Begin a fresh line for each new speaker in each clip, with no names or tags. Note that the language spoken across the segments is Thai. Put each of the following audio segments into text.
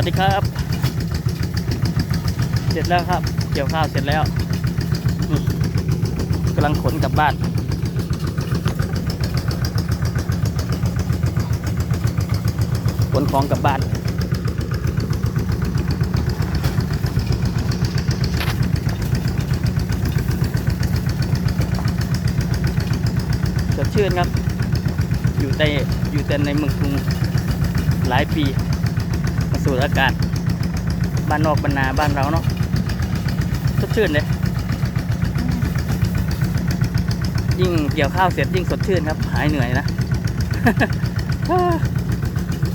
วัสดีครับ เสร็จแล้วครับ เกี่ยวข้าวเสร็จแล้วกำลังขนกลับบ้านขนของกลับบ้านสดชื่นครับ อยู่แต่อยู่แต่ในเมืองกรุงหลายปี สูดอากาศบ้านนอกบ้านนาบ้านเราเนาะสดชื่นเลยยิ่งเกี่ยวข้าวเสร็จยิ่งสดชื่นครับ หายเหนื่อยนะ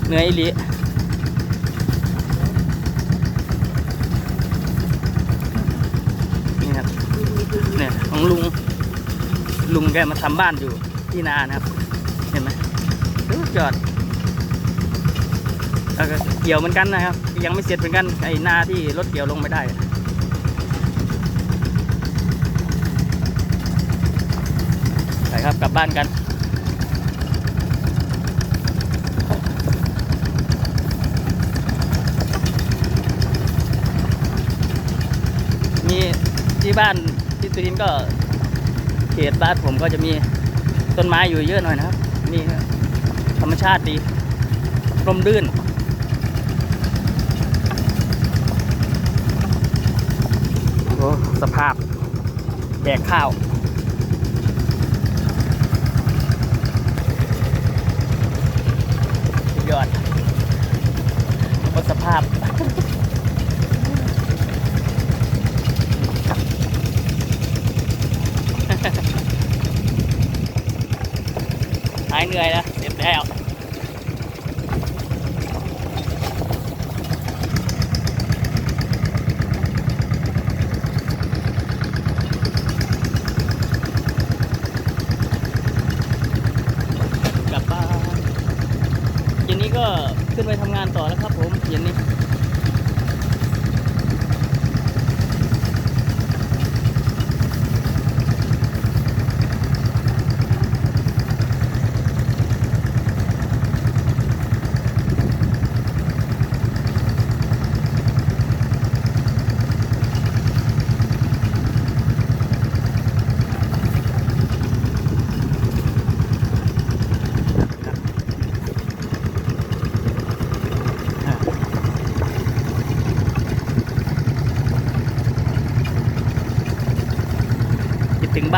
เหนื่อยอีหลีนี่ครับเนี่ยของลุง ลุงแกมาทำบ้านอยู่ที่นานะครับ เห็นไหมสุดยอด แล้วก็เกี่ยวเหมือนกันนะครับ ยังไม่เสร็จเหมือนกันไอ้หน้าที่รถเกี่ยวลงไม่ได้ไปครับกลับบ้านกันมีที่บ้านที่สุรินก็เขตบ้านผมก็จะมีต้นไม้อยู่เยอะหน่อยนะครับ นี่ธรรมชาติดีร่มรื่น โอ้ สภาพแบกข้าวสุดยอดบนสภาพหายเหนื่อยแล้วเสร็จแล้ว กลับบ้านเย็นนี้ ก็ขึ้นไปทำงานต่อแล้วครับผมเย็นนี้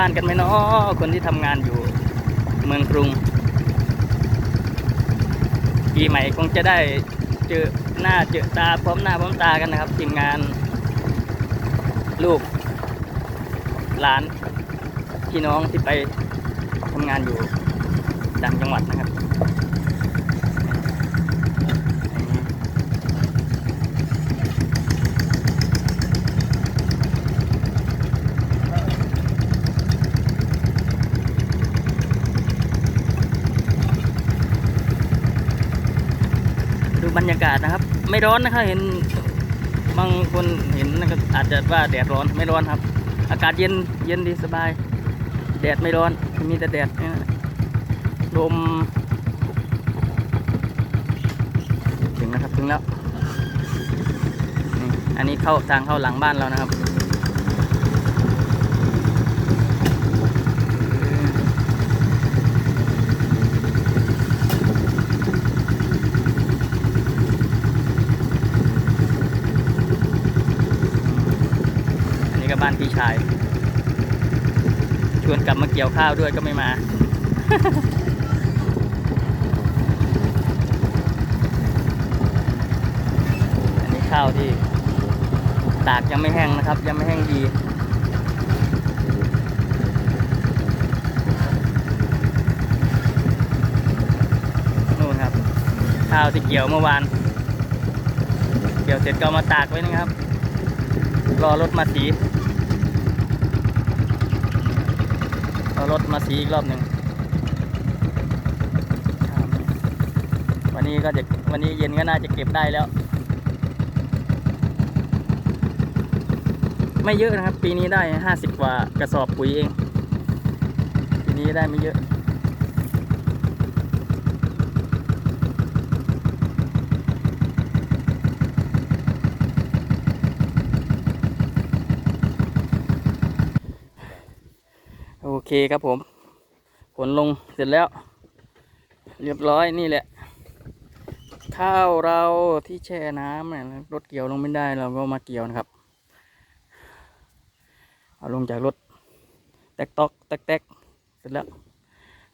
านกันไหมเนาะคนที่ทำงานอยู่เมืองกรุงปีใหม่คงจะได้เจอหน้าเจอตาพร้อมหน้าพร้อมตากันนะครับทีมงาน ลูกหลานพี่น้องที่ไปทำงานอยู่ต่างจังหวัดนะครับ บรรยากาศนะครับ ไม่ร้อนนะครับเห็นบางคนเห็นก็อาจจะว่าแดดร้อนไม่ร้อนครับ อากาศเย็นเย็นดีสบาย แดดไม่ร้อนมีแต่แดดนะลมถึงนะครับถึงแล้วอันนี้เข้าทางเข้าหลังบ้านเรานะครับ นนี้ก็บ้านพี่ชาย ชวนกลับมาเกี่ยวข้าวด้วยก็ไม่มา อันนี้ข้าวที่ ตากยังไม่แห้งนะครับ ยังไม่แห้งดีนู่นครับ ข้าวที่เกี่ยวเมื่อวาน เกี่ยวเสร็จก็มาตากไว้นะครับ รอรถมาสีเอรถมาสีอีกรอบหนึ่งวันนี้ก็จะวันนี้เย็นก็น่าจะเก็บได้แล้ว ไม่เยอะนะครับ ปีนี้ได้ห้าสิบกว่ากระสอบปุ๋ยเอง ปีนี้ได้ไม่เยอะ เคครับผมขนลงเสร็จแล้ว เรียบร้อยนี่แหละ ข้าวเราที่แช่น้ำเนี่ยรถเกี่ยวลงไม่ได้เราก็มาเกี่ยวนะครับ เอาลงจากรถแตกตอกแตกแตกเสร็จแล้ว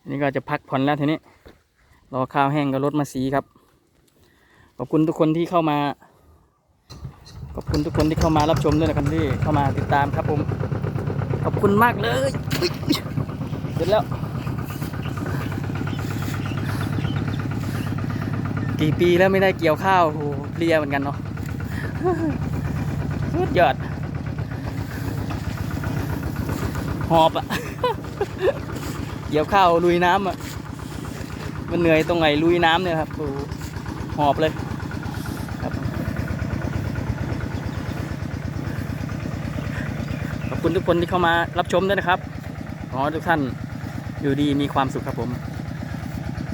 นี้ก็จะพักผ่อนแล้วทีนี้ รอข้าวแห้งกับรถมาสีครับ ขอบคุณทุกคนที่เข้ามา ขอบคุณทุกคนที่เข้ามารับชมด้วยนะครับที่เข้ามาติดตามครับผม ขอบคุณมากเลย แล้ว กี่ปีแล้วไม่ได้เกี่ยวข้าวโอ้โหเพลียเหมือนกันเนาะสุดยอด หอบอะเกี่ยวข้าวลุยน้ำอะมันเหนื่อยตรงไหนลุยน้ำเนี่ยครับโอ้หหอบเลยขอบคุณทุกคนที่เข้ามารับชมด้วยนะครับ ขอทุกท่าน อยู่ดีมีความสุขครับผม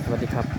สวัสดีครับ